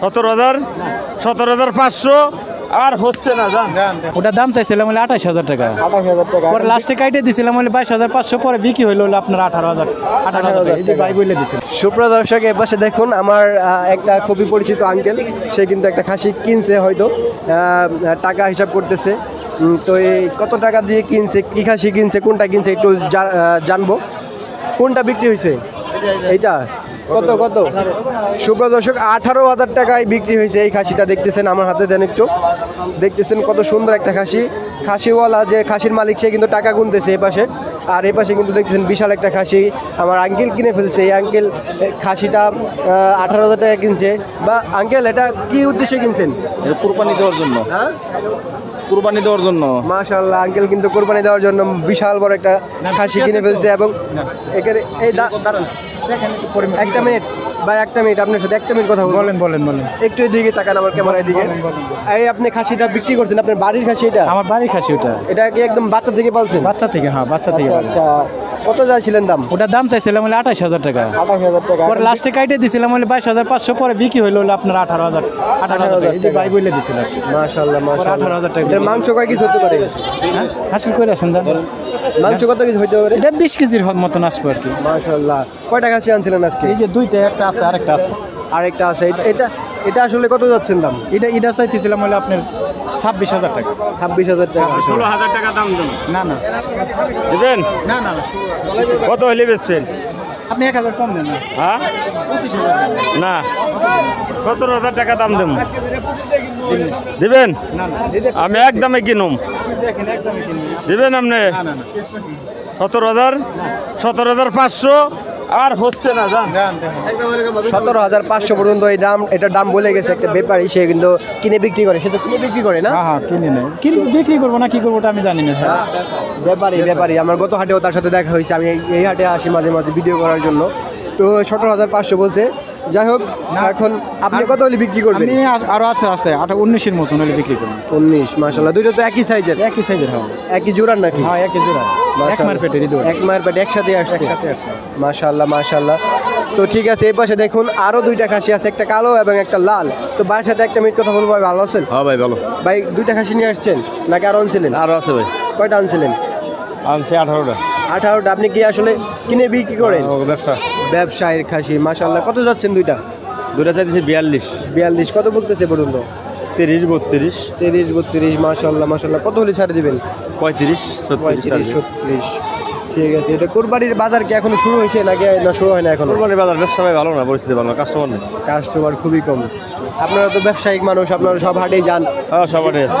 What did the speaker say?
সতেরো হাজার সতেরো হাজার পাঁচশো। আর হচ্ছে না জান। ওটার দাম চাইছিলাম হলে আঠাশ হাজার টাকা। পরে লাস্টে কাইটে দিছিলাম হলে বাইশ হাজার পাঁচশো পরে বিক্রি হইল হলো আপনার আঠারো হাজার। আঠারো হাজার। ভাই বলে দিছিল সুপ্রিয় দর্শক এ পাশে দেখুন আমার একটা খুবই পরিচিত আঙ্কেল সে কিন্তু একটা খাসি কিনছে হয়তো টাকা হিসাব করতেছে। তো এই কত টাকা দিয়ে কিনছে কি খাসি কিনছে কোনটা কিনছে একটু জানব। কোনটা বিক্রি হয়েছে এইটা। কত কত? সুপ্রিয় দর্শক আঠারো হাজার টাকায় বিক্রি হয়েছে এই খাসিটা। দেখতেছেন আমার হাতে দেন একটু। দেখতেছেন কত সুন্দর একটা খাসি। খাসিওয়ালা যে খাসির মালিক সে কিন্তু টাকা গুনতেছে এই পাশে। আর এই পাশে কিন্তু দেখতেছেন বিশাল একটা খাসি। আমার আঙ্কেল কিনে ফেলছে। এই আঙ্কেল খাসিটা আঠারো হাজার টাকা কিনছে। বা আঙ্কেল এটা কি উদ্দেশ্যে কিনছেন? কুরবানি দেওয়ার জন্য। হ্যাঁ? কুরবানি দেওয়ার জন্য। মাশাল্লাহ আঙ্কেল কিন্তু কোরবানি দেওয়ার জন্য বিশাল বড় একটা খাসি কিনে ফেলছে এবং এখানে এই দাঁড়ান। একটা মিনিট। ভাই একটা মিনিট আপনার সাথে একটা মিনিট কথা বলেন বলেন বলেন। একটু এদিকে তাকান আমার ক্যামেরার দিকে। এই আপনি খাসিটা বিক্রি করছেন আপনার বাড়ির খাসি এটা? আমার বাড়ির খাসি ওটা। এটা কি একদম বাচ্চা থেকে পালছেন? বাচ্চা থেকে হ্যাঁ বাচ্চা থেকে আচ্ছা, কত যাচ্ছিলেন দাম? ওটার দাম চাইছিলাম হলে আঠাশ হাজার টাকা। আঠাশ হাজার টাকা। পরে লাস্টে কাইটে দিছিলাম হলে বাইশ হাজার পাঁচশো পরে বিক্রি হইল হলো আপনার আঠারো হাজার আঠারো হাজার ভাই বলে দিছিল আর কি। মাশাল্লাহ মাশাল্লাহ 18,000 টাকা মাংস কয় কেজি হতে পারে? হ্যাঁ? হাসিল করে আসেন জান মাংস কত কেজি হতে পারে? এটা বিশ কেজির মতন আসবে আর কি। মাশাল্লাহ কয়টা খাসি আনছিলেন আজকে? এই যে দুইটা একটা আছে আরেকটা আছে। আরেকটা আছে। এটা- এটা আসলে কত যাচ্ছেন দাম? এটা এটা চাইতেছিলাম হলে আপনার ছাব্বিশ হাজার টাকা। ছাব্বিশ হাজার টাকা। ষোলো হাজার টাকা দাম দেন না না। দেবেন? না না। কত হলে বেচছেন? আপনি এক হাজার কম দেন না। হ্যাঁ। না। সতেরো হাজার টাকা দাম দেব। দিবেন? আমি একদমে কিনুম। আপনি দেখেন একদমই কিনবেন দিবেন আপনি? না না না। সতেরো হাজার? সতেরো হাজার পাঁচশো? আর হচ্ছে না জান। সতেরো হাজার পাঁচশো পর্যন্ত এই দাম এটার দাম বলে গেছে একটা ব্যাপারী সে কিন্তু কিনে বিক্রি করে। সে তো কিনে বিক্রি করে না? হ্যাঁ হ্যাঁ কিনে নেই কিনে বিক্রি করব না কি করব ওটা আমি জানি না ব্যাপারী ব্যাপারী। আমার গত হাটেও তার সাথে দেখা হয়েছে। আমি এই- এই হাটে আসি মাঝে মাঝে ভিডিও করার জন্য। তো সতেরো হাজার পাঁচশো বলছে। যাই হোক এখন আপনি কত হলে বিক্রি করবেন? আমি আ- আরও আছে আছে আটা উনিশের মতন হলে বিক্রি করবেন উনিশ মাসাল্লাহ দুইটা তো একই সাইজের একই সাইজের হবে। একই জোড়ার নাকি? হ্যাঁ একই জোড়া। এক মার পেটের এক মায়ের পেটে একসাথে আসছে। একসাথে আসছে। মাশাল্লাহ মাশাল্লাহ তো ঠিক আছে এই পাশে দেখুন আরও দুইটা খাসি আছে একটা কালো এবং একটা লাল। তো ভাইয়ের সাথে একটা মিনিট কথা বলব ভাই ভালো আছেন? হ্যাঁ ভাই ভালো। ভাই দুইটা খাসি নিয়ে আসছেন নাকি আরও আনছিলেন? আরও আছে ভাই। কয়টা আনছিলেন? আনছি আঠারোটা। আঠারোটা আপনি কি আসলে কিনে বিক্রি করেন? ব্যবসা। ব্যবসায়ের খাসি মাশাল্লাহ কত যাচ্ছেন দুইটা? দুটা চাইতেছি বিয়াল্লিশ। বিয়াল্লিশ কত বলতেছে পর্যন্ত তিরিশ বত্রিশ। তিরিশ বত্রিশ মাশাল্লাহ মাশাল্লাহ কত হলে ছাড়ে দিবেন? পঁয়ত্রিশ পঁয়ত্রিশ ছত্রিশ। ঠিক আছে এটা কোরবানির বাজার কি এখনও শুরু হয়েছে নাকি না শুরু হয় না এখনও? কোরবানির বাজার ব্যবসা ভালো না পরিস্থিতি ভালো না কাস্টমার নেই। কাস্টমার খুবই কম। আপনারা তো ব্যবসায়িক মানুষ আপনারা সব হাটেই যান। হ্যাঁ সবারই আছে।